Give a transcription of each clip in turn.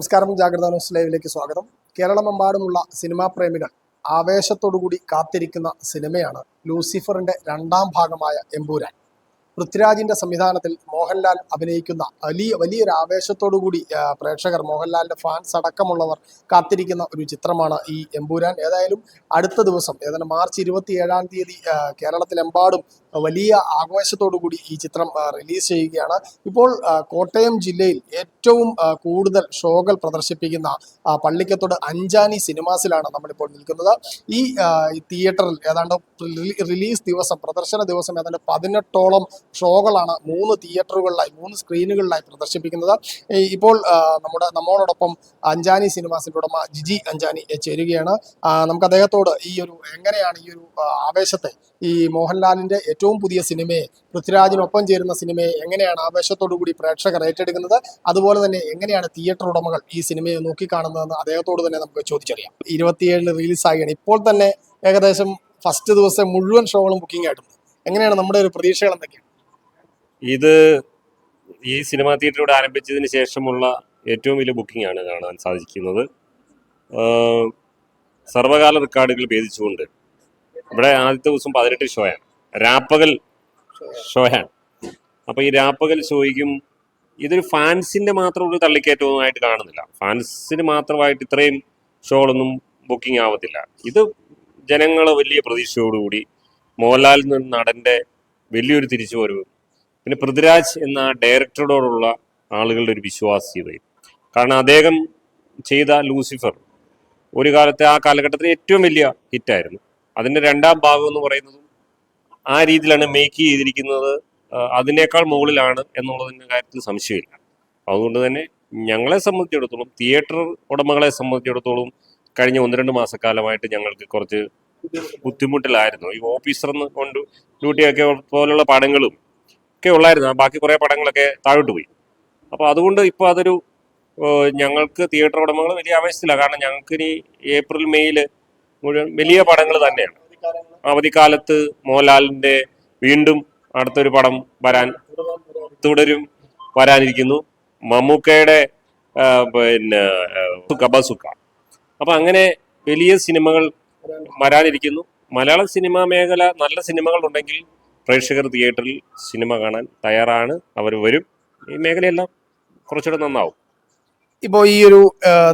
നമസ്കാരം ജാഗ്രത ന്യൂസ് ലൈവിലേക്ക് സ്വാഗതം. കേരളമെമ്പാടുമുള്ള സിനിമാ പ്രേമികൾ ആവേശത്തോടുകൂടി കാത്തിരിക്കുന്ന സിനിമയാണ് ലൂസിഫറിന്റെ രണ്ടാം ഭാഗമായ എമ്പൂരാൻ. പൃഥ്വിരാജിന്റെ സംവിധാനത്തിൽ മോഹൻലാൽ അഭിനയിക്കുന്ന വലിയ വലിയൊരു ആവേശത്തോടുകൂടി കൂടി പ്രേക്ഷകർ മോഹൻലാലിന്റെ ഫാൻസ് അടക്കമുള്ളവർ കാത്തിരിക്കുന്ന ഒരു ചിത്രമാണ് ഈ എമ്പൂരാൻ. ഏതായാലും അടുത്ത ദിവസം ഏതായാലും മാർച്ച് ഇരുപത്തി ഏഴാം തീയതി കേരളത്തിലെമ്പാടും വലിയ ആഘോഷത്തോടുകൂടി ഈ ചിത്രം റിലീസ് ചെയ്യുകയാണ്. ഇപ്പോൾ കോട്ടയം ജില്ലയിൽ ഏറ്റവും കൂടുതൽ ഷോകൾ പ്രദർശിപ്പിക്കുന്ന പള്ളിക്കത്തോട് അഞ്ചാനി സിനിമാസിലാണ് നമ്മളിപ്പോൾ നിൽക്കുന്നത്. ഈ തിയേറ്ററിൽ ഏതാണ്ട് റിലീസ് ദിവസം പ്രദർശന ദിവസം ഏതാണ്ട് പതിനെട്ടോളം ഷോകളാണ് മൂന്ന് തിയേറ്ററുകളിലായി മൂന്ന് സ്ക്രീനുകളിലായി പ്രദർശിപ്പിക്കുന്നത്. ഇപ്പോൾ നമ്മുടെ നമ്മോടൊപ്പം അഞ്ചാനി സിനിമാസിന്റെ ഉടമ ജിജി അഞ്ചാനി ചേരുകയാണ്. നമുക്ക് അദ്ദേഹത്തോട് ഈ ഒരു എങ്ങനെയാണ് ഈ ഒരു ആവേശത്തെ ഈ മോഹൻലാലിന്റെ ഏറ്റവും പുതിയ സിനിമയെ പൃഥ്വിരാജിനൊപ്പം ചേരുന്ന സിനിമയെ എങ്ങനെയാണ് ആവേശത്തോടു കൂടി പ്രേക്ഷകർ ഏറ്റെടുക്കുന്നത്? അതുപോലെ തന്നെ എങ്ങനെയാണ് തിയേറ്റർ ഉടമകൾ ഈ സിനിമയെ നോക്കിക്കാണുന്നതെന്ന് അദ്ദേഹത്തോട് തന്നെ നമുക്ക് ചോദിച്ചറിയാം. ഇരുപത്തിയേഴിന് റിലീസായാണ്. ഇപ്പോൾ തന്നെ ഏകദേശം ഫസ്റ്റ് ദിവസം മുഴുവൻ ഷോകളും ബുക്കിംഗ് ആയിട്ടുണ്ട്. എങ്ങനെയാണ് നമ്മുടെ ഒരു പ്രതീക്ഷകൾ എന്തൊക്കെയാണ്? ഇത് ഈ സിനിമാ തിയേറ്ററിലൂടെ ആരംഭിച്ചതിന് ശേഷമുള്ള ഏറ്റവും വലിയ ബുക്കിംഗ് ആണ് കാണാൻ സാധിക്കുന്നത്. സർവകാല റെക്കോർഡുകൾ ഭേദിച്ചുകൊണ്ട് ഇവിടെ ആദ്യത്തെ ദിവസം പതിനെട്ട് ഷോയാണ് രാപ്പകൽ ഷോയാണ് അപ്പോൾ ഈ രാപ്പകൽ ഷോയ്ക്കും ഇതൊരു ഫാൻസിന്റെ മാത്രം ഒരു തള്ളിക്കയറ്റവുമായിട്ട് കാണുന്നില്ല. ഫാൻസിന് മാത്രമായിട്ട് ഇത്രയും ഷോകളൊന്നും ബുക്കിംഗ് ആവത്തില്ല. ഇത് ജനങ്ങളെ വലിയ പ്രതീക്ഷയോടുകൂടി മോഹൻലാലിൽ നിന്ന് നടന്റെ വലിയൊരു തിരിച്ചുവരവ് പിന്നെ പൃഥ്വിരാജ് എന്ന ഡയറക്ടറോടുള്ള ആളുകളുടെ ഒരു വിശ്വാസ്യതയും കാരണം അദ്ദേഹം ചെയ്ത ലൂസിഫർ ഒരു കാലത്തെ ആ കാലഘട്ടത്തിൽ ഏറ്റവും വലിയ ഹിറ്റായിരുന്നു. അതിന്റെ രണ്ടാം ഭാഗം എന്ന് പറയുന്നതും ആ രീതിയിലാണ് മേക്ക് ചെയ്തിരിക്കുന്നത് അതിനേക്കാൾ മുകളിലാണ് എന്നുള്ളതിന്റെ കാര്യത്തിൽ സംശയമില്ല. അതുകൊണ്ട് തന്നെ ഞങ്ങളെ സംബന്ധിച്ചിടത്തോളം തിയേറ്റർ ഉടമകളെ സംബന്ധിച്ചിടത്തോളം കഴിഞ്ഞ ഒന്ന് രണ്ട് മാസക്കാലമായിട്ട് ഞങ്ങൾക്ക് കുറച്ച് ബുദ്ധിമുട്ടിലായിരുന്നു. ഈ ഓഫീസർ കൊണ്ട് ഡ്യൂട്ടിയൊക്കെ പോലുള്ള പടങ്ങളും ഒക്കെ ഉള്ളായിരുന്നു. ബാക്കി കുറേ പടങ്ങളൊക്കെ താഴോട്ട് പോയി. അപ്പോൾ അതുകൊണ്ട് ഇപ്പോൾ അതൊരു ഞങ്ങൾക്ക് തിയേറ്റർ ഉടമകൾ വലിയ ആവേശത്തില്ല കാരണം ഞങ്ങൾക്ക് ഇനി ഏപ്രിൽ മെയ്യിൽ മുഴുവൻ വലിയ പടങ്ങൾ തന്നെയാണ്. അവധിക്കാലത്ത് മോഹൻലാലിന്റെ വീണ്ടും അടുത്തൊരു പടം വരാൻ തുടരും വരാനിരിക്കുന്നു. മമ്മൂക്കയുടെ പിന്നെ കബസുക്ക അപ്പൊ അങ്ങനെ വലിയ സിനിമകൾ വരാനിരിക്കുന്നു. മലയാള സിനിമാ മേഖല നല്ല സിനിമകൾ ഉണ്ടെങ്കിൽ പ്രേക്ഷകർ തിയേറ്ററിൽ സിനിമ കാണാൻ തയ്യാറാണ്. അവർ വരും. ഈ മേഖലയെല്ലാം കുറച്ചുകൂടെ നന്നാവും. ഇപ്പോൾ ഈ ഒരു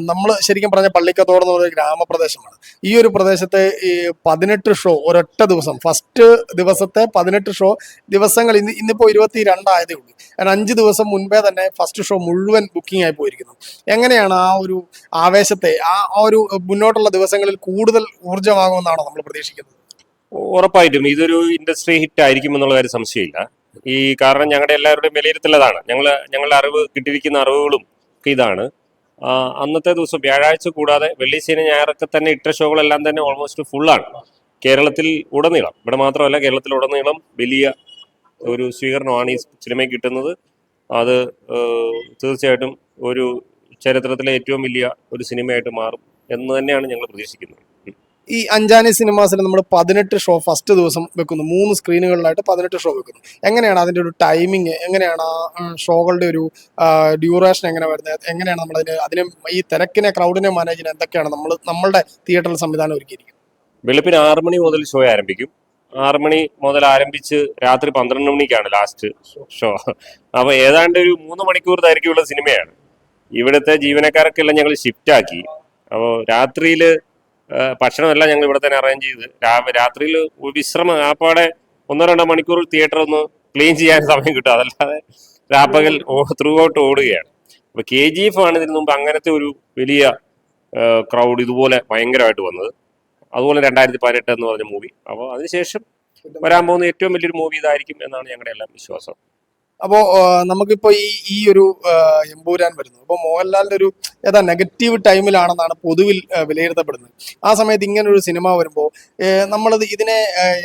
നമ്മൾ ശരിക്കും പറഞ്ഞ പള്ളിക്കത്തോട് എന്ന് പറയുന്ന ഗ്രാമപ്രദേശമാണ്. ഈ ഒരു പ്രദേശത്തെ ഈ പതിനെട്ട് ഷോ ഒരൊറ്റ ദിവസം ഫസ്റ്റ് ദിവസത്തെ പതിനെട്ട് ഷോ ദിവസങ്ങൾ ഇന്ന് ഇന്നിപ്പോൾ ഇരുപത്തി രണ്ടായതേ ഉള്ളൂ. കാരണം അഞ്ച് ദിവസം മുൻപേ തന്നെ ഫസ്റ്റ് ഷോ മുഴുവൻ ബുക്കിംഗ് ആയി പോയിരിക്കുന്നു. എങ്ങനെയാണ് ആ ഒരു ആവേശത്തെ ആ ഒരു മുന്നോട്ടുള്ള ദിവസങ്ങളിൽ കൂടുതൽ ഊർജമാകുമെന്നാണോ നമ്മൾ പ്രതീക്ഷിക്കുന്നത്? ഉറപ്പായിട്ടും ഇതൊരു ഇൻഡസ്ട്രി ഹിറ്റ് ആയിരിക്കും എന്നുള്ള കാര്യം സംശയമില്ല. ഈ കാരണം ഞങ്ങളുടെ എല്ലാവരുടെയും വിലയിരുത്തലതാണ് ഞങ്ങൾ ഞങ്ങളുടെ അറിവ് കിട്ടിയിരിക്കുന്ന അറിവുകളും ഇതാണ്. അന്നത്തെ ദിവസം വ്യാഴാഴ്ച കൂടാതെ വെള്ളി ശനി ഞായറൊക്കെ തന്നെ ഇട്ട ഷോകളെല്ലാം തന്നെ ഓൾമോസ്റ്റ് ഫുള്ളാണ് കേരളത്തിൽ ഉടനീളം ഇവിടെ മാത്രമല്ല കേരളത്തിൽ ഉടനീളം വലിയ ഒരു സ്വീകരണമാണ് ഈ സിനിമയ്ക്ക് കിട്ടുന്നത്. അത് തീർച്ചയായിട്ടും ഒരു ചരിത്രത്തിലെ ഏറ്റവും വലിയ ഒരു സിനിമയായിട്ട് മാറും എന്ന് തന്നെയാണ് ഞങ്ങൾ പ്രതീക്ഷിക്കുന്നത്. ഈ അഞ്ചാനി സിനിമാസിൽ നമ്മൾ പതിനെട്ട് ഷോ ഫസ്റ്റ് ദിവസം വെക്കുന്നു. മൂന്ന് സ്ക്രീനുകളിലായിട്ട് പതിനെട്ട് ഷോ വെക്കുന്നു. എങ്ങനെയാണ് അതിന്റെ ഒരു ടൈമിങ് എങ്ങനെയാണ് ആ ഷോകളുടെ ഒരു ഡ്യൂറേഷൻ എങ്ങനെ വരുന്നത്? എങ്ങനെയാണ് നമ്മൾ അതിന് അതിനെ ഈ തിരക്കിനെ ക്രൗഡിനെ മാനേജ് ചെയ്യാൻ എന്തൊക്കെയാണ് നമ്മൾ നമ്മളുടെ തിയേറ്ററിൽ സംവിധാനം ഒരുക്കിയിരിക്കുന്നത്? വെളുപ്പിന് ആറ് മണി മുതൽ ഷോ ആരംഭിക്കും. ആറ് മണി മുതൽ ആരംഭിച്ച് രാത്രി പന്ത്രണ്ട് മണിക്കാണ് ലാസ്റ്റ് ഷോ അപ്പൊ ഏതാണ്ട് ഒരു മൂന്ന് മണിക്കൂർ ദൈർഘ്യമുള്ള സിനിമയാണ്. ഇവിടുത്തെ ജീവനക്കാരൊക്കെല്ലാം ഞങ്ങൾ ഷിഫ്റ്റ് ആക്കി. അപ്പോൾ രാത്രിയിൽ ഭക്ഷണമെല്ലാം ഞങ്ങൾ ഇവിടെ തന്നെ അറേഞ്ച് ചെയ്ത്. രാത്രിയിൽ വിശ്രമം ആപ്പാടെ ഒന്നോ രണ്ടോ മണിക്കൂർ തിയേറ്റർ ഒന്ന് ക്ലീൻ ചെയ്യാൻ സമയം കിട്ടും. അതല്ലാതെ രാപ്പകൽ ത്രൂ ഔട്ട് ഓടുകയാണ്. അപ്പൊ കെ ജി എഫ് ആണ് ഇതിനു മുമ്പ് അങ്ങനത്തെ ഒരു വലിയ ക്രൗഡ് ഇതുപോലെ ഭയങ്കരമായിട്ട് വന്നത്. അതുപോലെ രണ്ടായിരത്തി പതിനെട്ട് എന്ന് പറഞ്ഞ മൂവി അപ്പോൾ അതിനുശേഷം വരാൻ പോകുന്ന ഏറ്റവും വലിയൊരു മൂവി ഇതായിരിക്കും എന്നാണ് ഞങ്ങളുടെ എല്ലാം വിശ്വാസം. അപ്പോൾ നമുക്കിപ്പോൾ ഈ ഈ ഒരു എമ്പൂരാൻ വരുന്നു അപ്പോൾ മോഹൻലാലിന്റെ ഒരു ഏതാ നെഗറ്റീവ് ടൈമിലാണെന്നാണ് പൊതുവിൽ വിലയിരുത്തപ്പെടുന്നത്. ആ സമയത്ത് ഇങ്ങനെ ഒരു സിനിമ വരുമ്പോൾ നമ്മളത് ഇതിനെ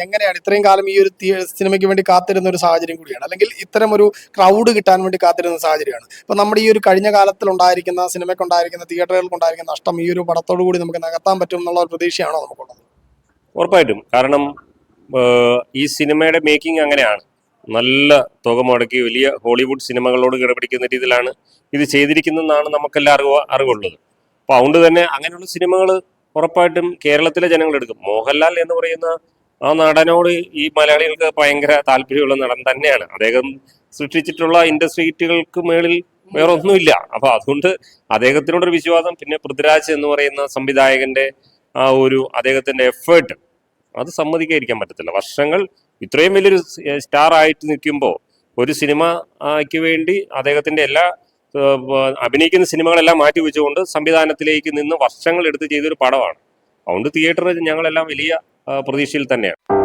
എങ്ങനെയാണ് ഇത്രയും കാലം ഈ ഒരു സിനിമയ്ക്ക് വേണ്ടി കാത്തിരുന്ന ഒരു സാഹചര്യം കൂടിയാണ്. അല്ലെങ്കിൽ ഇത്തരം ഒരു ക്രൗഡ് കിട്ടാൻ വേണ്ടി കാത്തിരുന്ന സാഹചര്യമാണ്. അപ്പോൾ നമ്മുടെ ഈ ഒരു കഴിഞ്ഞ കാലത്തിൽ ഉണ്ടായിരിക്കുന്ന സിനിമയ്ക്ക് ഉണ്ടായിരിക്കുന്ന തിയേറ്ററുകൾക്ക് ഉണ്ടായിരിക്കുന്ന നഷ്ടം ഈ ഒരു പടത്തോടു കൂടി നമുക്ക് നികത്താൻ പറ്റും എന്നുള്ള ഒരു പ്രതീക്ഷയാണോ നമുക്കുള്ളത്? ഉറപ്പായിട്ടും. കാരണം ഈ സിനിമയുടെ മേക്കിംഗ് അങ്ങനെയാണ്. നല്ല തുക മുടക്കി വലിയ ഹോളിവുഡ് സിനിമകളോട് കിടപിടിക്കുന്ന രീതിയിലാണ് ഇത് ചെയ്തിരിക്കുന്നതെന്നാണ് നമുക്കെല്ലാം അറിവ് അറിവുള്ളത്. അപ്പോൾ അതുകൊണ്ട് തന്നെ അങ്ങനെയുള്ള സിനിമകൾ ഉറപ്പായിട്ടും കേരളത്തിലെ ജനങ്ങൾ എടുക്കും. മോഹൻലാൽ എന്ന് പറയുന്ന ആ നടനോട് ഈ മലയാളികൾക്ക് ഭയങ്കര താല്പര്യമുള്ള നടൻ തന്നെയാണ്. അദ്ദേഹം സൃഷ്ടിച്ചിട്ടുള്ള ഇൻഡസ്ട്രി ഹിറ്റുകൾക്ക് മേളിൽ വേറെ ഒന്നുമില്ല അപ്പൊ അതുകൊണ്ട് അദ്ദേഹത്തിനോടൊരു വിശ്വാസം പിന്നെ പൃഥ്വിരാജ് എന്ന് പറയുന്ന സംവിധായകന്റെ ആ ഒരു അദ്ദേഹത്തിന്റെ എഫേർട്ട് അത് സമ്മതിക്കാതിരിക്കാൻ പറ്റത്തില്ല. വർഷങ്ങൾ ഇത്രയും വലിയൊരു സ്റ്റാർ ആയിട്ട് നിൽക്കുമ്പോൾ ഒരു സിനിമയ്ക്ക് വേണ്ടി അദ്ദേഹത്തിന്റെ എല്ലാ അഭിനയിക്കുന്ന സിനിമകളെല്ലാം മാറ്റി വെച്ചുകൊണ്ട് സംവിധാനത്തിലേക്ക് നിന്ന് വർഷങ്ങൾ എടുത്ത് ചെയ്തൊരു പടമാണ്. അതുകൊണ്ട് തിയേറ്ററിൽ ഞങ്ങളെല്ലാം വലിയ പ്രതീക്ഷയിൽ തന്നെയാണ്.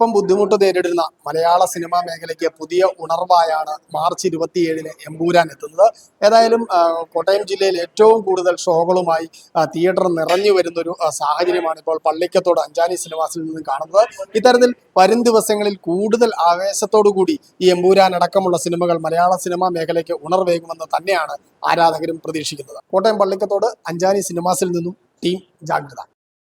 അല്പം ബുദ്ധിമുട്ട് നേരിടുന്ന മലയാള സിനിമാ മേഖലയ്ക്ക് പുതിയ ഉണർവായാണ് മാർച്ച് ഇരുപത്തിയേഴിന് എമ്പൂരാൻ എത്തുന്നത്. ഏതായാലും കോട്ടയം ജില്ലയിൽ ഏറ്റവും കൂടുതൽ ഷോകളുമായി തിയേറ്റർ നിറഞ്ഞു വരുന്നൊരു സാഹചര്യമാണ് ഇപ്പോൾ പള്ളിക്കത്തോട് അഞ്ചാനി സിനിമാസിൽ നിന്ന് കാണുന്നത്. ഇത്തരത്തിൽ വരും ദിവസങ്ങളിൽ കൂടുതൽ ആവേശത്തോടു കൂടി ഈ എമ്പൂരാൻ അടക്കമുള്ള സിനിമകൾ മലയാള സിനിമാ മേഖലയ്ക്ക് ഉണർവേകുമെന്ന് തന്നെയാണ് ആരാധകരും പ്രതീക്ഷിക്കുന്നത്. കോട്ടയം പള്ളിക്കത്തോട് അഞ്ചാനി സിനിമാസിൽ നിന്നും ടീം ജാഗ്രത.